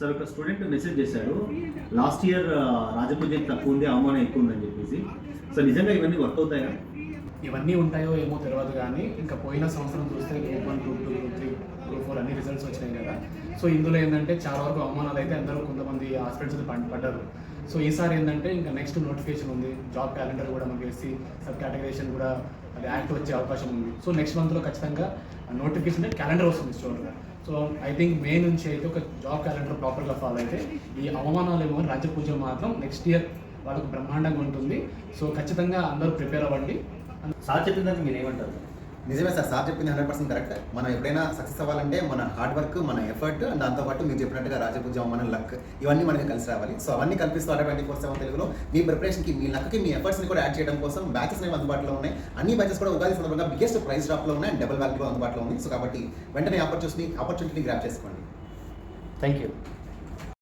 Sir ఒక student message చేశాడు last year రాజపూజ్యం తక్కువ ఉంది అవమానం ఎక్కువ ఉందని చెప్పేసి. సో నిజంగా ఇవన్నీ వర్క్ అవుతాయా? ఇవన్నీ ఉంటాయో ఏమో తెలియదు కానీ ఇంకా పోయిన సంవత్సరం చూస్తే group one group two group three group four అన్ని రిజల్ట్స్ వచ్చినాయి కదా సో ఇందులో ఏంటంటే చాలా వరకు అవమానాలు అయితే అందరూ కొంతమంది హాస్పిటల్స్ పడ్డారు. సో ఈసారి ఏంటంటే ఇంకా నెక్స్ట్ నోటిఫికేషన్ ఉంది. జాబ్ క్యాలెండర్ కూడా మనకి ఎస్సీ సబ్ కేటగరేషన్ కూడా అది యాక్ట్ వచ్చే అవకాశం ఉంది. సో నెక్స్ట్ మంత్లో ఖచ్చితంగా నోటిఫికేషన్ క్యాలెండర్ వస్తుంది స్టోర్గా సో ఐ థింక్ మే నుంచి అయితే ఒక జాబ్ క్యాలెండర్ ప్రాపర్గా ఫాలో అయితే ఈ అవమానాలు ఏమో రాజ్య పూజ మాత్రం నెక్స్ట్ ఇయర్ వాళ్ళకు బ్రహ్మాండంగా ఉంటుంది. సో ఖచ్చితంగా అందరూ ప్రిపేర్ అవ్వండి. సార్ చెప్పిన దానికి మీరు ఏమంటారు? నిజమే సార్ సార్ చెప్పింది హండ్రెడ్ పర్సెంట్ కరెక్ట్. మనం ఎప్పుడైనా సక్సెస్ అవ్వాలంటే మన హార్డ్ వర్క్ మన ఎఫర్ట్ అండ్ దాంతోపాటు మీరు చెప్పినట్టుగా రాజపూజం మన లక్ ఇవన్నీ మనకి కలిసి రావాలి. సో అవన్నీ కల్పిస్తూ ఆట ట్వంటీ ఫోర్ సెవెన్ తెలుగులో మీ ప్రిపరేషన్కి మీ లక్కి మీ ఎఫర్ట్స్ని కూడా యాడ్ చేయడం కోసం బ్యాచెస్ అనేవి అందుబాటులో ఉన్నాయి. అన్ని బ్యాచెస్ కూడా ఉగాది సందర్భంగా బిగ్గెస్ట్ ప్రైస్ డ్రాప్లో ఉన్నాయి అండ్ డబుల్ వ్యాల్యూలో అందుబాటులో ఉంది సో కాబట్టి వెంటనే ఆపర్చునిటీ ఆపర్చునిటీని గ్రాప్ చేసుకోండి. Thank you